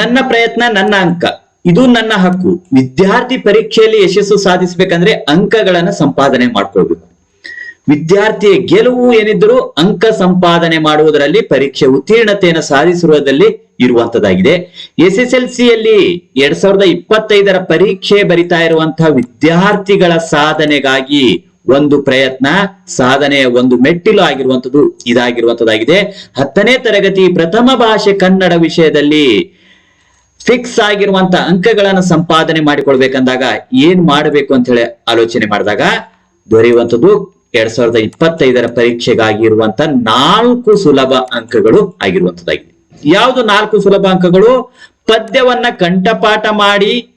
ನನ್ನ ಪ್ರಯತ್ನ, ನನ್ನ ಅಂಕ. ಇದು ನನ್ನ ಹಕ್ಕು. ವಿದ್ಯಾರ್ಥಿ ಪರೀಕ್ಷೆಯಲ್ಲಿ ಯಶಸ್ಸು ಸಾಧಿಸಬೇಕಂದ್ರೆ ಅಂಕಗಳನ್ನ ಸಂಪಾದನೆ ಮಾಡ್ಕೊಳ್ಬೇಕು. ವಿದ್ಯಾರ್ಥಿಯ ಗೆಲುವು ಏನಿದ್ರು ಅಂಕ ಸಂಪಾದನೆ ಮಾಡುವುದರಲ್ಲಿ ಪರೀಕ್ಷೆ ಉತ್ತೀರ್ಣತೆಯನ್ನು ಸಾಧಿಸುವುದರಲ್ಲಿ ಇರುವಂತದ್ದಾಗಿದೆ. ಎಸ್ ಎಸ್ ಎಲ್ ಸಿಯಲ್ಲಿ ಎರಡ್ ಸಾವಿರದ ಇಪ್ಪತ್ತೈದರ ಪರೀಕ್ಷೆ ಬರಿತಾ ಇರುವಂತಹ ವಿದ್ಯಾರ್ಥಿಗಳ ಸಾಧನೆಗಾಗಿ ಒಂದು ಪ್ರಯತ್ನ, ಸಾಧನೆಯ ಒಂದು ಮೆಟ್ಟಿಲು ಆಗಿರುವಂತದ್ದು ಇದಾಗಿರುವಂತದ್ದಾಗಿದೆ ಹತ್ತನೇ ತರಗತಿ ಪ್ರಥಮ ಭಾಷೆ ಕನ್ನಡ ವಿಷಯದಲ್ಲಿ ಫಿಕ್ಸ್ ಆಗಿರುವಂತ ಅಂಕಗಳನ್ನ ಸಂಪಾದನೆ ಮಾಡಿಕೊಳ್ಬೇಕಂದಾಗ ಏನ್ ಮಾಡಬೇಕು ಅಂತ ಹೇಳಿ ಆಲೋಚನೆ ಮಾಡಿದಾಗ ದೊರೆಯುವಂಥದ್ದು ಎರಡ್ ಸಾವಿರದ ಇಪ್ಪತ್ತೈದರ ಪರೀಕ್ಷೆಗಾಗಿ ಇರುವಂತ ನಾಲ್ಕು ಸುಲಭ ಅಂಕಗಳು ಆಗಿರುವಂತದ್ದಾಗಿದೆ ಯಾವುದು ನಾಲ್ಕು ಸುಲಭ ಅಂಕಗಳು? ಪದ್ಯವನ್ನ ಕಂಠಪಾಠ ಮಾಡಿ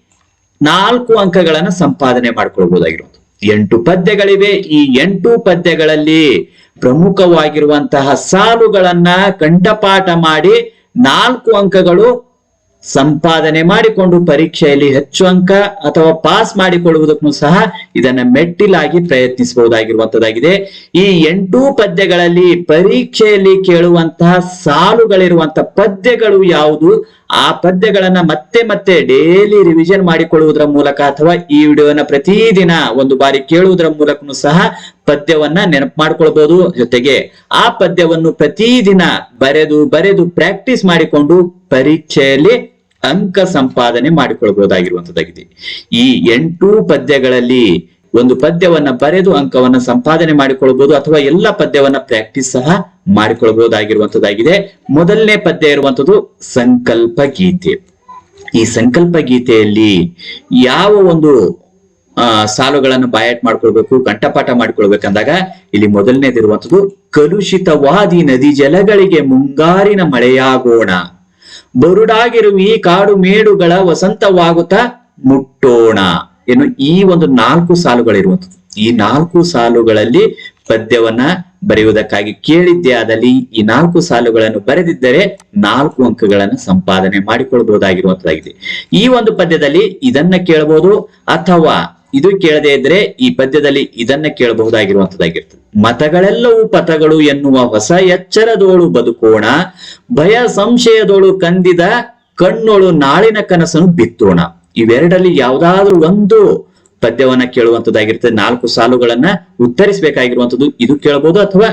ನಾಲ್ಕು ಅಂಕಗಳನ್ನ ಸಂಪಾದನೆ ಮಾಡ್ಕೊಳ್ಬಹುದಾಗಿರುವಂತ ಎಂಟು ಪದ್ಯಗಳಿವೆ. ಈ ಎಂಟು ಪದ್ಯಗಳಲ್ಲಿ ಪ್ರಮುಖವಾಗಿರುವಂತಹ ಸಾಲುಗಳನ್ನ ಕಂಠಪಾಠ ಮಾಡಿ ನಾಲ್ಕು ಅಂಕಗಳು ಸಂಪಾದನೆ ಮಾಡಿಕೊಂಡು ಪರೀಕ್ಷೆಯಲ್ಲಿ ಹೆಚ್ಚು ಅಂಕ ಅಥವಾ ಪಾಸ್ ಮಾಡಿಕೊಳ್ಳುವುದಕ್ಕೂ ಸಹ ಇದನ್ನ ಮೆಟ್ಟಿಲಾಗಿ ಪ್ರಯತ್ನಿಸಬಹುದಾಗಿರುವಂತದ್ದಾಗಿದೆ. ಈ ಎಂಟು ಪದ್ಯಗಳಲ್ಲಿ ಪರೀಕ್ಷೆಯಲ್ಲಿ ಕೇಳುವಂತಹ ಸಾಲುಗಳಿರುವಂತಹ ಪದ್ಯಗಳು ಯಾವುದು? ಆ ಪದ್ಯಗಳನ್ನ ಮತ್ತೆ ಮತ್ತೆ ಡೈಲಿ ರಿವಿಷನ್ ಮಾಡಿಕೊಳ್ಳುವುದರ ಮೂಲಕ ಅಥವಾ ಈ ವಿಡಿಯೋನ ಪ್ರತಿದಿನ ಒಂದು ಬಾರಿ ಕೇಳುವುದರ ಮೂಲಕನು ಸಹ ಪದ್ಯವನ್ನ ನೆನಪು ಮಾಡ್ಕೊಳ್ಬಹುದು ಜೊತೆಗೆ ಆ ಪದ್ಯವನ್ನು ಪ್ರತಿದಿನ ಬರೆದು ಬರೆದು ಪ್ರಾಕ್ಟೀಸ್ ಮಾಡಿಕೊಂಡು ಪರೀಕ್ಷೆಯಲ್ಲಿ ಅಂಕ ಸಂಪಾದನೆ ಮಾಡಿಕೊಳ್ಬಹುದಾಗಿರುವಂತದ್ದಾಗಿದೆ ಈ ಎಂಟು ಪದ್ಯಗಳಲ್ಲಿ ಒಂದು ಪದ್ಯವನ್ನ ಬರೆದು ಅಂಕವನ್ನ ಸಂಪಾದನೆ ಮಾಡಿಕೊಳ್ಳಬಹುದು ಅಥವಾ ಎಲ್ಲ ಪದ್ಯವನ್ನ ಪ್ರಾಕ್ಟೀಸ್ ಸಹ ಮಾಡಿಕೊಳ್ಬಹುದಾಗಿರುವಂತದ್ದಾಗಿದೆ ಮೊದಲನೇ ಪದ್ಯ ಇರುವಂತದ್ದು ಸಂಕಲ್ಪ ಗೀತೆ. ಈ ಸಂಕಲ್ಪ ಗೀತೆಯಲ್ಲಿ ಯಾವ ಒಂದು, ಆ, ಸಾಲುಗಳನ್ನು ಬಾಯಾಟ್ ಮಾಡ್ಕೊಳ್ಬೇಕು, ಕಂಠಪಾಠ ಮಾಡ್ಕೊಳ್ಬೇಕಂದಾಗ ಇಲ್ಲಿ ಮೊದಲನೇದಿರುವಂತದ್ದು ಕಲುಷಿತವಾದಿ ನದಿ ಜಲಗಳಿಗೆ ಮುಂಗಾರಿನ ಮಳೆಯಾಗೋಣ. ಬರುಡಾಗಿರುವ ಈ ಕಾಡು ಮೇಡುಗಳ ವಸಂತವಾಗುತ್ತಾ ಮುಟ್ಟೋಣ. ಏನು ಈ ಒಂದು ನಾಲ್ಕು ಸಾಲುಗಳಿರುವಂಥದ್ದು. ಈ ನಾಲ್ಕು ಸಾಲುಗಳಲ್ಲಿ ಪದ್ಯವನ್ನ ಬರೆಯುವುದಕ್ಕಾಗಿ ಕೇಳಿದ್ದೆ. ಆದಲ್ಲಿ ಈ ನಾಲ್ಕು ಸಾಲುಗಳನ್ನು ಬರೆದಿದ್ದರೆ ನಾಲ್ಕು ಅಂಕಗಳನ್ನು ಸಂಪಾದನೆ ಮಾಡಿಕೊಳ್ಬಹುದಾಗಿರುವಂತದ್ದಾಗಿದೆ ಈ ಒಂದು ಪದ್ಯದಲ್ಲಿ ಇದನ್ನ ಕೇಳಬಹುದು ಅಥವಾ ಇದು ಕೇಳದೆ ಇದ್ರೆ ಈ ಪದ್ಯದಲ್ಲಿ ಇದನ್ನ ಕೇಳಬಹುದಾಗಿರುವಂತದ್ದಾಗಿರ್ತದೆ. ಮತಗಳೆಲ್ಲವೂ ಪಥಗಳು ಎನ್ನುವ ಹೊಸ ಎಚ್ಚರದೋಳು ಬದುಕೋಣ, ಭಯ ಸಂಶಯದೋಳು ಕಂದಿದ ಕಣ್ಣೋಳು ನಾಳಿನ ಕನಸನ್ನು ಬಿತ್ತೋಣ. ಇವೆರಡಲ್ಲಿ ಯಾವ್ದಾದ್ರೂ ಒಂದು ಪದ್ಯವನ್ನ ಕೇಳುವಂತದ್ದಾಗಿರ್ತದೆ. ನಾಲ್ಕು ಸಾಲುಗಳನ್ನ ಉತ್ತರಿಸಬೇಕಾಗಿರುವಂತದ್ದು ಇದು ಕೇಳಬಹುದು ಅಥವಾ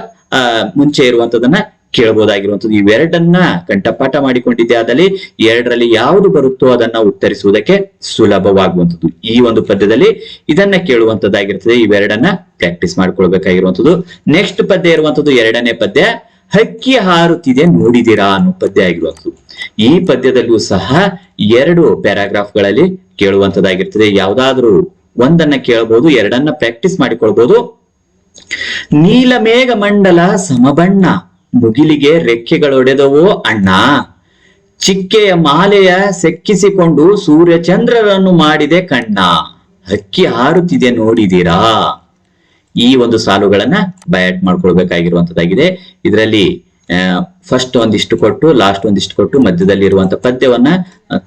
ಮುಂಚೆ ಇರುವಂತದನ್ನ ಕೇಳಬಹುದಾಗಿರುವಂತದ್ದು ಇವೆರಡನ್ನ ಕಂಠಪಾಠ ಮಾಡಿಕೊಂಡಿದ್ದೆ ಆದಲ್ಲಿ ಎರಡರಲ್ಲಿ ಯಾವುದು ಬರುತ್ತೋ ಅದನ್ನ ಉತ್ತರಿಸುವುದಕ್ಕೆ ಸುಲಭವಾಗುವಂಥದ್ದು. ಈ ಒಂದು ಪದ್ಯದಲ್ಲಿ ಇದನ್ನ ಕೇಳುವಂತದ್ದಾಗಿರ್ತದೆ ಇವೆರಡನ್ನ ಪ್ರಾಕ್ಟೀಸ್ ಮಾಡ್ಕೊಳ್ಬೇಕಾಗಿರುವಂತದ್ದು ನೆಕ್ಸ್ಟ್ ಪದ್ಯ ಇರುವಂತದ್ದು ಎರಡನೇ ಪದ್ಯ, ಹಕ್ಕಿ ಹಾರುತ್ತಿದೆ ನೋಡಿದಿರಾ ಅನ್ನೋ ಪದ್ಯ ಆಗಿರುವಂಥದ್ದು. ಈ ಪದ್ಯದಲ್ಲೂ ಸಹ ಎರಡು ಪ್ಯಾರಾಗ್ರಾಫ್ಗಳಲ್ಲಿ ಕೇಳುವಂತದ್ದಾಗಿರ್ತದೆ ಯಾವ್ದಾದ್ರೂ ಒಂದನ್ನ ಕೇಳಬಹುದು ಎರಡನ್ನ ಪ್ರಾಕ್ಟೀಸ್ ಮಾಡಿಕೊಳ್ಬಹುದು ನೀಲಮೇಘ ಮಂಡಲ ಸಮಬಣ್ಣ ಮುಗಿಲಿಗೆ ರೆಕ್ಕೆಗಳೊಡೆದವೋ ಅಣ್ಣ, ಚಿಕ್ಕೆಯ ಮಾಲೆಯ ಸೆಕ್ಕಿಸಿಕೊಂಡು ಸೂರ್ಯಚಂದ್ರರನ್ನು ಮಾಡಿದೆ ಕಣ್ಣ. ಹಕ್ಕಿ ಹಾರುತ್ತಿದೆ ನೋಡಿದೀರಾ? ಈ ಒಂದು ಸಾಲುಗಳನ್ನ ಬಯಾಟ್ ಮಾಡ್ಕೊಳ್ಬೇಕಾಗಿರುವಂತದ್ದಾಗಿದೆ. ಇದರಲ್ಲಿ ಫಸ್ಟ್ ಒಂದಿಷ್ಟು ಕೊಟ್ಟು ಲಾಸ್ಟ್ ಒಂದಿಷ್ಟು ಕೊಟ್ಟು ಮಧ್ಯದಲ್ಲಿ ಇರುವಂತ ಪದ್ಯವನ್ನ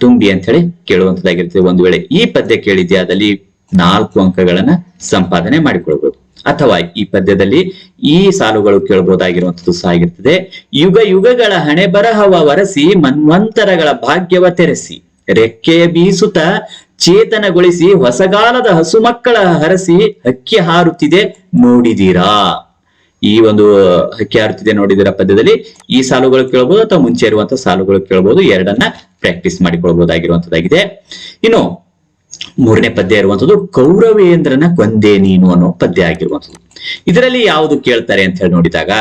ತುಂಬಿ ಅಂತ ಹೇಳಿ ಕೇಳುವಂತದ್ದಾಗಿರ್ತದೆ ಒಂದು ವೇಳೆ. ಈ ಪದ್ಯ ಕೇಳಿದ್ಯಾದಲ್ಲಿ ನಾಲ್ಕು ಅಂಕಗಳನ್ನ ಸಂಪಾದನೆ ಮಾಡಿಕೊಳ್ಬಹುದು ಅಥವಾ ಈ ಪದ್ಯದಲ್ಲಿ ಈ ಸಾಲುಗಳು ಕೇಳಬಹುದಾಗಿರುವಂತದ್ದು ಸಹ ಆಗಿರ್ತದೆ. ಯುಗ ಯುಗಗಳ ಹಣೆ ಬರಹವ ವರಸಿ ಮನ್ವಂತರಗಳ ಭಾಗ್ಯವ ತೆರೆಸಿ. ರೆಕ್ಕೆಯ ಬೀಸುತ ಚೇತನಗೊಳಿಸಿ ಹೊಸಗಾಲದ ಹಸುಮಕ್ಕಳ ಹರಸಿ ಹಕ್ಕಿ ಹಾರುತ್ತಿದೆ ನೋಡಿದೀರಾ. ಈ ಒಂದು ಹಕ್ಕಿ ಹಾರುತ್ತಿದೆ ನೋಡಿದಿರ ಪದ್ಯದಲ್ಲಿ ಈ ಸಾಲುಗಳು ಕೇಳಬಹುದು ಅಥವಾ ಮುಂಚೆ ಇರುವಂತಹ ಸಾಲುಗಳು ಕೇಳಬಹುದು. ಎರಡನ್ನ ಪ್ರಾಕ್ಟೀಸ್ ಮಾಡಿಕೊಳ್ಬಹುದಾಗಿರುವಂತದ್ದಾಗಿದೆ ಇನ್ನು ಮೂರನೇ ಪದ್ಯ ಇರುವಂತದ್ದು ಕೌರವೇಂದ್ರನ ಕೊಂದೆ ನೀನು ಅನ್ನೋ ಪದ್ಯ ಆಗಿರುವಂಥದ್ದು. ಇದರಲ್ಲಿ ಯಾವುದು ಕೇಳ್ತಾರೆ ಅಂತ ಹೇಳಿ ನೋಡಿದಾಗ,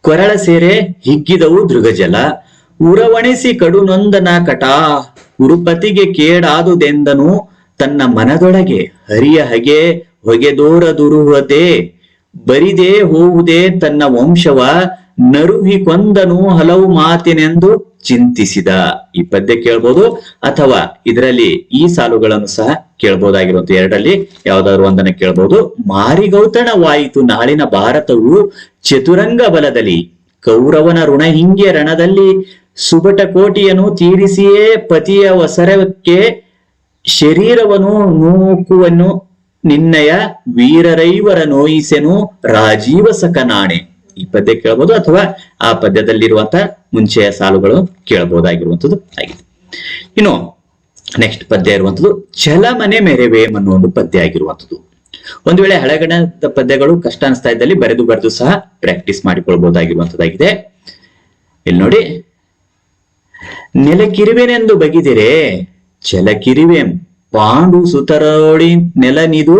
ಕೊರಳ ಸೇರೆ ಹಿಗ್ಗಿದವು ದೃಗಜಲ, ಉರವಣಿಸಿ ಕಡುನೊಂದನ ಕಟಾ, ಉರುಪತಿಗೆ ಕೇಡಾದುದೆಂದನು ತನ್ನ ಮನದೊಳಗೆ ಹರಿಯ ಹಗೆ ಹೊಗೆದೋರದುರುಹದೆ ಬರಿದೇ ಹೋವುದೇ ತನ್ನ ವಂಶವ, ನರುಹಿ ಕೊಂದನು ಹಲವು ಮಾತಿನೆಂದು ಚಿಂತಿಸಿದ ಈ ಪದ್ಯ ಕೇಳ್ಬೋದು ಅಥವಾ ಇದರಲ್ಲಿ ಈ ಸಾಲುಗಳನ್ನು ಸಹ ಕೇಳ್ಬೋದಾಗಿರುವಂತ ಎರಡರಲ್ಲಿ ಯಾವ್ದಾದ್ರು ಒಂದನ್ನ ಕೇಳ್ಬೋದು. ಮಾರಿಗೌತಣವಾಯಿತು ನಾಳಿನ ಭಾರತವು ಚತುರಂಗ ಬಲದಲ್ಲಿ, ಕೌರವನ ಋಣ ಹಿಂಗೆ ರಣದಲ್ಲಿ ಸುಬಟ ಕೋಟಿಯನ್ನು ತೀರಿಸಿಯೇ ಪತಿಯ ವಸರಕ್ಕೆ ಶರೀರವನ್ನು ನೂಕುವನ್ನು ನಿನ್ನಯ ವೀರರೈವರ ನೋಯಿಸೆನು, ರಾಜೀವ ಸಕನಾಣೆ ಈ ಪದ್ಯ ಕೇಳಬಹುದು ಅಥವಾ ಆ ಪದ್ಯದಲ್ಲಿರುವಂತ ಮುಂಚೆಯ ಸಾಲುಗಳು ಕೇಳಬಹುದಾಗಿರುವಂಥದ್ದು ಆಗಿದೆ. ಇನ್ನು ನೆಕ್ಸ್ಟ್ ಪದ್ಯ ಇರುವಂತದ್ದು ಚಲಮನೆ ಮೆರೆವೇಮ್ ಅನ್ನೋ ಒಂದು ಪದ್ಯ ಆಗಿರುವಂತದ್ದು ಒಂದು ವೇಳೆ ಹಳೆಗಣದ ಪದ್ಯಗಳು ಕಷ್ಟ ಅನಿಸ್ತಾ ಇದ್ದಲ್ಲಿ ಬರೆದು ಬರೆದು ಸಹ ಪ್ರಾಕ್ಟೀಸ್ ಮಾಡಿಕೊಳ್ಬಹುದಾಗಿರುವಂತದ್ದಾಗಿದೆ ಇಲ್ಲಿ ನೋಡಿ, ನೆಲಕಿರುವೆನೆಂದು ಬಗಿದಿರೆ, ಛಲಕಿರುವೆಂ ಪಾಂಡು ಸುತರೋಡಿ ನೆಲನಿದು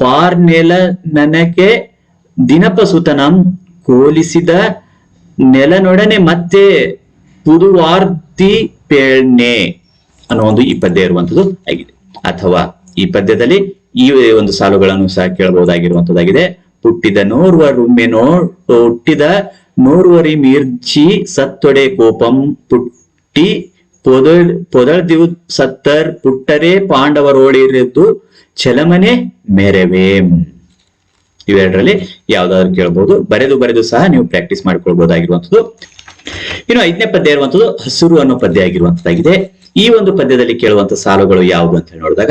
ಪಾರ್ ನೆಲ ನನಗೆ ದಿನಪ ಸುತನಂ ಕೋಲಿಸಿದ ನೆಲನೊಡನೆ ಮತ್ತೆ ಪುದುವಾರ್ತಿ ಪೇಳ್ನೆ ಅನ್ನೋ ಒಂದು ಈ ಪದ್ಯ ಇರುವಂತದ್ದು ಆಗಿದೆ. ಅಥವಾ ಈ ಪದ್ಯದಲ್ಲಿ ಈ ಒಂದು ಸಾಲುಗಳನ್ನು ಸಹ ಕೇಳಬಹುದಾಗಿರುವಂತದ್ದಾಗಿದೆ ಹುಟ್ಟಿದ ನೋರ್ವ ರುಮ್ಮೆನೋ ಹುಟ್ಟಿದ ನೋರ್ವರಿ ಮೀರ್ಚಿ ಸತ್ತೊಡೆ ಕೋಪಂ ಪುಟ್ಟಿ ಪೊದಳ್, ಪೊದಳ್ದಿವು ಸತ್ತರ್ ಪುಟ್ಟರೆ ಪಾಂಡವರೋಡಿರಿದ್ದು ಚಲಮನೆ ಮೆರವೇಂ. ಇವೆರಡರಲ್ಲಿ ಯಾವ್ದಾದ್ರು ಕೇಳಬಹುದು ಬರೆದು ಬರೆದು ಸಹ ನೀವು ಪ್ರಾಕ್ಟೀಸ್ ಮಾಡ್ಕೊಳ್ಬಹುದಾಗಿರುವಂತದ್ದು ಇನ್ನು ಐದನೇ ಪದ್ಯ ಇರುವಂತದ್ದು ಹಸುರು ಅನ್ನೋ ಪದ್ಯ ಆಗಿರುವಂತದ್ದಾಗಿದೆ ಈ ಒಂದು ಪದ್ಯದಲ್ಲಿ ಕೇಳುವಂತ ಸಾಲುಗಳು ಯಾವುದು ಅಂತ ನೋಡಿದಾಗ,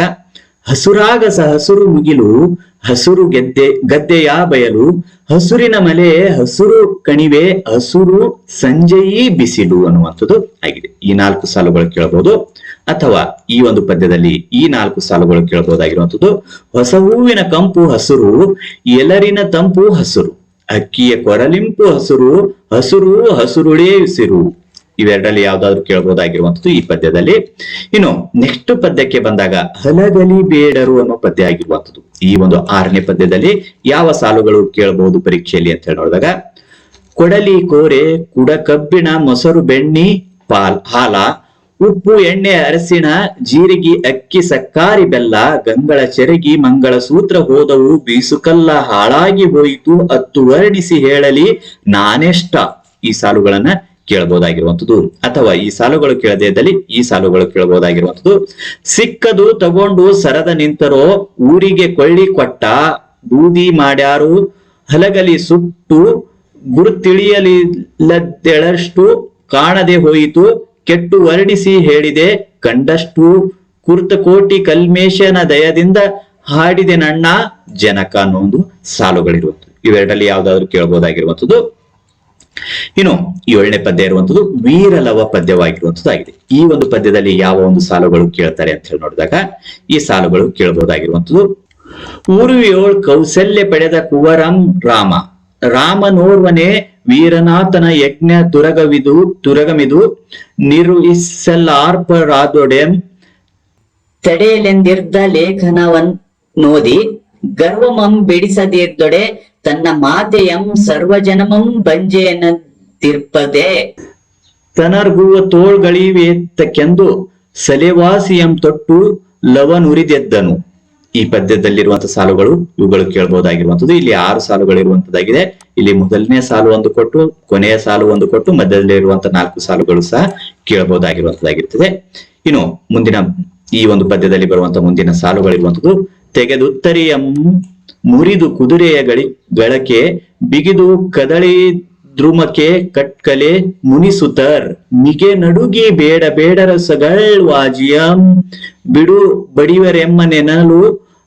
ಹಸುರಾಗ ಹಸುರು ಮುಗಿಲು, ಹಸುರು ಗೆದ್ದೆ, ಗದ್ದೆಯ ಬಯಲು, ಹಸುರಿನ ಮಲೆ ಹಸುರು ಕಣಿವೆ, ಹಸುರು ಸಂಜೆಯೀ ಬಿಸಿಲು ಅನ್ನುವಂಥದ್ದು ಆಗಿದೆ. ಈ ನಾಲ್ಕು ಸಾಲುಗಳು ಕೇಳಬಹುದು ಅಥವಾ ಈ ಒಂದು ಪದ್ಯದಲ್ಲಿ ಈ ನಾಲ್ಕು ಸಾಲುಗಳು ಕೇಳಬಹುದಾಗಿರುವಂಥದ್ದು. ಹೊಸ ಹೂವಿನ ಕಂಪು ಹಸುರು ಎಲರಿನ ತಂಪು ಹಸುರು, ಅಕ್ಕಿಯ ಕೊರಲಿಂಪು ಹಸುರು ಹಸುರು ಹಸುರುಳೇ ಉಸಿರು ಇವೆರಡರಲ್ಲಿ ಯಾವ್ದಾದ್ರು ಕೇಳಬಹುದಾಗಿರುವಂತದ್ದು ಈ ಪದ್ಯದಲ್ಲಿ. ಇನ್ನು ನೆಕ್ಸ್ಟ್ ಪದ್ಯಕ್ಕೆ ಬಂದಾಗ ಹಲಗಲಿ ಬೇಡರು ಅನ್ನೋ ಪದ್ಯ ಆಗಿರುವಂಥದ್ದು. ಈ ಒಂದು ಆರನೇ ಪದ್ಯದಲ್ಲಿ ಯಾವ ಸಾಲುಗಳು ಕೇಳಬಹುದು ಪರೀಕ್ಷೆಯಲ್ಲಿ ಅಂತ ಹೇಳಿ ನೋಡಿದಾಗ, ಕೊಡಲಿ ಕೋರೆ, ಕುಡ ಕಬ್ಬಿಣ, ಮೊಸರು ಬೆಣ್ಣಿ, ಪಾಲ್ ಹಾಲ ಉಪ್ಪು, ಎಣ್ಣೆ, ಅರಸಿಣ, ಜೀರಿಗೆ, ಅಕ್ಕಿ, ಸಕ್ಕಾರಿ, ಬೆಲ್ಲ, ಗಂಗಳ ಚೆರಗಿ ಮಂಗಳ ಸೂತ್ರ ಹೋದವು, ಬೀಸುಕಲ್ಲ ಹಾಳಾಗಿ ಹೋಯಿತು, ಅತ್ತು ವರ್ಣಿಸಿ ಹೇಳಲಿ, ನಾನೆಷ್ಟ? ಈ ಸಾಲುಗಳನ್ನ ಕೇಳಬಹುದಾಗಿರುವಂತದ್ದು ಅಥವಾ ಈ ಸಾಲುಗಳು ಕೇಳದೇ ಇದ್ದಲ್ಲಿ ಈ ಸಾಲುಗಳು ಕೇಳಬಹುದಾಗಿರುವಂತದ್ದು ಸಿಕ್ಕದು ತಗೊಂಡು ಸರದ ನಿಂತರೋ, ಊರಿಗೆ ಕೊಳ್ಳಿ ಕೊಟ್ಟ, ಬೂದಿ ಮಾಡ್ಯಾರು, ಹಲಗಲಿ ಸುಟ್ಟು ಗುರುತಿಳಿಯಲಿಲ್ಲದೆಳಷ್ಟು ಕಾಣದೆ ಹೋಯಿತು ಕೆಟ್ಟು ವರ್ಣಿಸಿ ಹೇಳಿದೆ, ಕಂಡಷ್ಟು ಕುರ್ತಕೋಟಿ ಕಲ್ಮೇಶನ ದಯದಿಂದ ಹಾಡಿದೆ ನಣ್ಣ ಜನಕ ಅನ್ನೋ ಒಂದು ಸಾಲುಗಳಿರುವಂಥದ್ದು. ಇವೆರಡಲ್ಲಿ ಯಾವ್ದಾದ್ರು ಕೇಳಬಹುದಾಗಿರುವಂಥದ್ದು ಇನ್ನು ಏಳನೇ ಪದ್ಯ ಇರುವಂತದ್ದು ವೀರಲವ ಪದ್ಯವಾಗಿರುವಂತದ್ದಾಗಿದೆ ಈ ಒಂದು ಪದ್ಯದಲ್ಲಿ ಯಾವ ಒಂದು ಸಾಲುಗಳು ಕೇಳ್ತಾರೆ ಅಂತ ಹೇಳಿ ನೋಡಿದಾಗ ಈ ಸಾಲುಗಳು ಕೇಳಬಹುದಾಗಿರುವಂತದ್ದು ಊರು ಕೌಸಲ್ಯ ಪಡೆದ ಕುವರಂ ರಾಮ. ರಾಮನೋರ್ವನೇ ವೀರನಾಥನ ಯಜ್ಞ ತುರಗವಿದು ತುರಗಮಿದು ನಿರ್ವಿಸಲಾರ್ಪರಾದೊಡೆಂ ತಡೆಯಲೆಂದಿರ್ದ ಲೇಖನವನ್ ನೋದಿ ಗರ್ವಮಂ ಬಿಡಿಸದಿರ್ದೊಡೆ ತನ್ನ ಮಾತೆಯಂ ಸರ್ವಜನಮಂ ಬಂಜೆಯನ್ನದಿರ್ಪದೆ. ತನರ್ಗುವ ತೋಳ್ಗಳಿವೆತ್ತಕ್ಕೆಂದು ಸಲೆವಾಸಿಯಂ ತೊಟ್ಟು ಲವನುರಿದೆದ್ದನು. ಈ ಪದ್ಯದಲ್ಲಿರುವಂತಹ ಸಾಲುಗಳು ಇವುಗಳು ಕೇಳಬಹುದಾಗಿರುವಂತದ್ದು ಇಲ್ಲಿ ಆರು ಸಾಲುಗಳು ಇರುವಂತದ್ದಾಗಿದೆ ಇಲ್ಲಿ ಮೊದಲನೇ ಸಾಲು ಒಂದು ಕೊಟ್ಟು, ಕೊನೆಯ ಸಾಲು ಒಂದು ಕೊಟ್ಟು ಮಧ್ಯದಲ್ಲಿ ಇರುವಂತಹ ನಾಲ್ಕು ಸಾಲುಗಳು ಸಹ ಕೇಳಬಹುದಾಗಿರುವಂತದ್ದಾಗಿರ್ತದೆ ಇನ್ನು ಮುಂದಿನ, ಈ ಒಂದು ಪದ್ಯದಲ್ಲಿ ಬರುವಂತಹ ಮುಂದಿನ ಸಾಲುಗಳಿರುವಂತದ್ದು ತೆಗೆದುತ್ತರಿಯಂ ಮುರಿದು ಕುದುರೆಯ ಗಳಿ ಗಳಕೆ ಬಿಗಿದು ಕದಳಿ ಧ್ರುಮಕೆ ಕಟ್ಕಲೆ ಮುನಿಸುತರ್, ಮಿಗೆ ನಡುಗಿ ಬೇಡ ಬೇಡರ ಸಗಳ್ ವಾಜಿಯಂ, ಬಿಡು ಬಡಿವರೆಮ್ಮ ನೆನಲು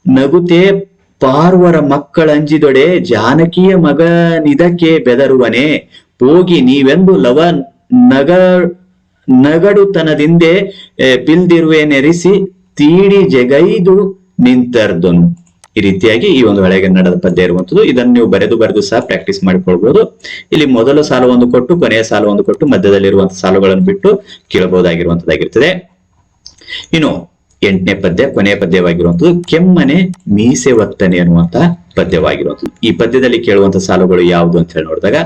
ನಗುತೆ ಪಾರ್ವರ ಮಕ್ಕಳಂಜಿದೊಡೆ ಜಾನಕಿಯ ಮಗನಿದಕ್ಕೆ ಬೆದರುವನೆ. ಹೋಗಿ ನೀವೆಂದು ಲವ ನಗ, ನಗಡುತನದಿಂದೆ ಬಿಲ್ದಿರುವೆನೆರಿಸಿ ತೀಡಿ ಜಗೈದು ನಿಂತರ್ದನು. ಈ ರೀತಿಯಾಗಿ ಈ ಒಂದು ಹಳೆಗನ್ನಡದ ಪದ್ಯ ಇರುವಂತದ್ದು. ಇದನ್ನು ನೀವು ಬರೆದು ಬರೆದು ಸಹ ಪ್ರಾಕ್ಟೀಸ್ ಮಾಡಿಕೊಳ್ಬಹುದು ಇಲ್ಲಿ ಮೊದಲ ಸಾಲು ಒಂದು ಕೊಟ್ಟು, ಕೊನೆಯ ಸಾಲು ಒಂದು ಕೊಟ್ಟು, ಮಧ್ಯದಲ್ಲಿರುವಂತಹ ಸಾಲುಗಳನ್ನು ಬಿಟ್ಟು, ಕೇಳಬಹುದಾಗಿರುವಂತದ್ದಾಗಿರ್ತದೆ. ಇನ್ನು ಎಂಟನೇ ಪದ್ಯ, ಕೊನೆಯ ಪದ್ಯವಾಗಿರುವಂತದ್ದು ಕೆಮ್ಮನೆ ಮೀಸೆ ಒತ್ತನೆ ಅನ್ನುವಂತಹ ಪದ್ಯವಾಗಿರುವಂತದ್ದು ಈ ಪದ್ಯದಲ್ಲಿ ಕೇಳುವಂತ ಸಾಲುಗಳು ಯಾವುದು ಅಂತ ಹೇಳಿ ನೋಡಿದಾಗ,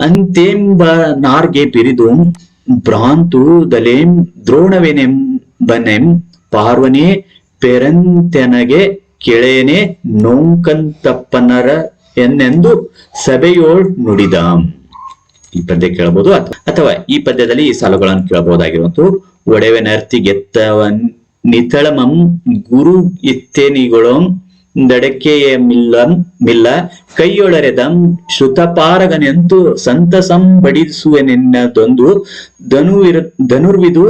ಅಂತೆಂಬ ನಾರ್ಗೆ ಬಿರಿದು ಭ್ರಾಂತು ದಲೇಂ ದ್ರೋಣವೆನೆಂಬನೆಂ ಪಾರ್ವನೆ ಪೆರಂತೆನಗೆ ಕೆಳೆಯನೆ ನೋಂಕಂತಪ್ಪನರ ಎನ್ನೆಂದು ಸಭೆಯೋಳ್ ನುಡಿದ. ಈ ಪದ್ಯ ಕೇಳಬಹುದು. ಅಥ- ಅಥವಾ ಈ ಪದ್ಯದಲ್ಲಿ ಈ ಸಾಲುಗಳನ್ನು ಕೇಳಬಹುದಾಗಿರುವಂತ ಒಡೆವೆ ನರ್ತಿ ನಿತಳಮಂ ಗುರು ಇತ್ತೆನಿಗಳಂ ದಡಕೆಯ ಮಿಲ್ಲಂ, ಮಿಲ್ಲ. ಕೈಯೊಳರೆದಂ ಶ್ರುತಪಾರಗನೆಂತು ಸಂತಸಂ ಬಡಿಸುವೆನೆನ್ನದೊಂದು ಧನುವಿರು ಧನುರ್ವಿದು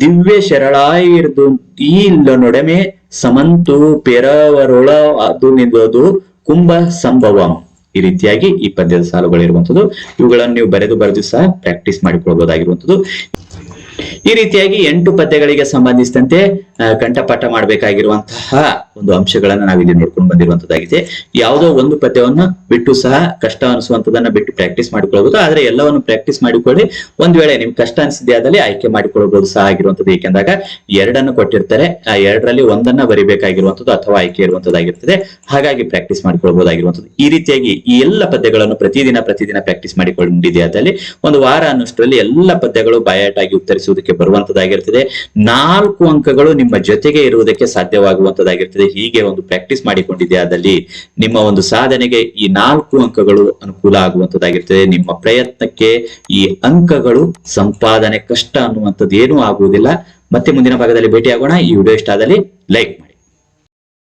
ದಿವ್ಯ ಶರಳಾಯಿರದು ಈ ನೊಡಮೆ ಸಮಂತು ಪೆರವರೊಳ ಅದು ನಿಂದದು ಕುಂಭ ಸಂಭವಂ. ಈ ರೀತಿಯಾಗಿ ಈ ಪದ್ಯದ ಸಾಲುಗಳು ಇರುವಂತದ್ದು ಇವುಗಳನ್ನು ನೀವು ಬರೆದು ಬರೆದು ಸಹ ಪ್ರಾಕ್ಟೀಸ್ ಮಾಡಿಕೊಳ್ಬಹುದಾಗಿರುವಂತದ್ದು ಈ ರೀತಿಯಾಗಿ ಎಂಟು ಪದ್ಯಗಳಿಗೆ ಸಂಬಂಧಿಸಿದಂತೆ ಕಂಠಪಾಠ ಮಾಡಬೇಕಾಗಿರುವಂತಹ ಒಂದು ಅಂಶಗಳನ್ನ ನಾವು ಇಲ್ಲಿ ನೋಡ್ಕೊಂಡು ಬಂದಿರುವಂತದ್ದಾಗಿದೆ. ಯಾವುದೋ ಒಂದು ಪದ್ಯವನ್ನು ಬಿಟ್ಟು ಸಹ ಕಷ್ಟ ಅನಿಸುವಂತದನ್ನ ಬಿಟ್ಟು ಪ್ರಾಕ್ಟೀಸ್ ಮಾಡಿಕೊಳ್ಳಬಹುದು. ಆದ್ರೆ ಎಲ್ಲವನ್ನು ಪ್ರಾಕ್ಟೀಸ್ ಮಾಡಿಕೊಳ್ಳಿ. ಒಂದ್ ವೇಳೆ ನಿಮ್ ಕಷ್ಟ ಅನಿಸಿದೆ ಆದಲ್ಲಿ ಆಯ್ಕೆ ಮಾಡಿಕೊಳ್ಳಬಹುದು ಸಹ ಆಗಿರುವಂತದ್ದು. ಏಕೆಂದಾಗ ಎರಡನ್ನು ಕೊಟ್ಟಿರ್ತಾರೆ. ಆ ಎರಡರಲ್ಲಿ ಒಂದನ್ನ ಬರಿಬೇಕಾಗಿರುವಂತದ್ದು ಅಥವಾ ಆಯ್ಕೆ ಇರುವಂತದ್ದಾಗಿರ್ತದೆ. ಹಾಗಾಗಿ ಪ್ರಾಕ್ಟೀಸ್ ಮಾಡಿಕೊಳ್ಬಹುದಾಗಿರುವಂತದ್ದು ಈ ರೀತಿಯಾಗಿ ಈ ಎಲ್ಲ ಪದ್ಯಗಳನ್ನು ಪ್ರತಿದಿನ ಪ್ರತಿದಿನ ಪ್ರಾಕ್ಟೀಸ್ ಮಾಡಿಕೊಂಡಿದೆ ಆದಲ್ಲಿ ಒಂದು ವಾರ ಅನ್ನಷ್ಟರಲ್ಲಿ ಎಲ್ಲ ಪದ್ಯಗಳು ಬಯಾಟಾಗಿ ಉತ್ತರಿಸುವುದಕ್ಕೆ ಬರುವಂತದ್ದಾಗಿರ್ತದೆ. ನಾಲ್ಕು ಅಂಕಗಳು ನಿಮ್ಮ ಜೊತೆಗೆ ಇರುವುದಕ್ಕೆ ಸಾಧ್ಯವಾಗುವಂತದ್ದಾಗಿರ್ತದೆ. ಹೀಗೆ ಒಂದು ಪ್ರಾಕ್ಟೀಸ್ ಮಾಡಿಕೊಂಡಿದೆ ಅದಲ್ಲಿ ನಿಮ್ಮ ಒಂದು ಸಾಧನೆಗೆ ಈ ನಾಲ್ಕು ಅಂಕಗಳು ಅನುಕೂಲ ಆಗುವಂತದ್ದಾಗಿರ್ತದೆ. ನಿಮ್ಮ ಪ್ರಯತ್ನಕ್ಕೆ ಈ ಅಂಕಗಳು ಸಂಪಾದನೆ ಕಷ್ಟ ಅನ್ನುವಂಥದ್ದು ಏನೂ ಆಗುವುದಿಲ್ಲ. ಮತ್ತೆ ಮುಂದಿನ ಭಾಗದಲ್ಲಿ ಭೇಟಿಯಾಗೋಣ. ಈ ವಿಡಿಯೋ ಇಷ್ಟ ಆದಲ್ಲಿ ಲೈಕ್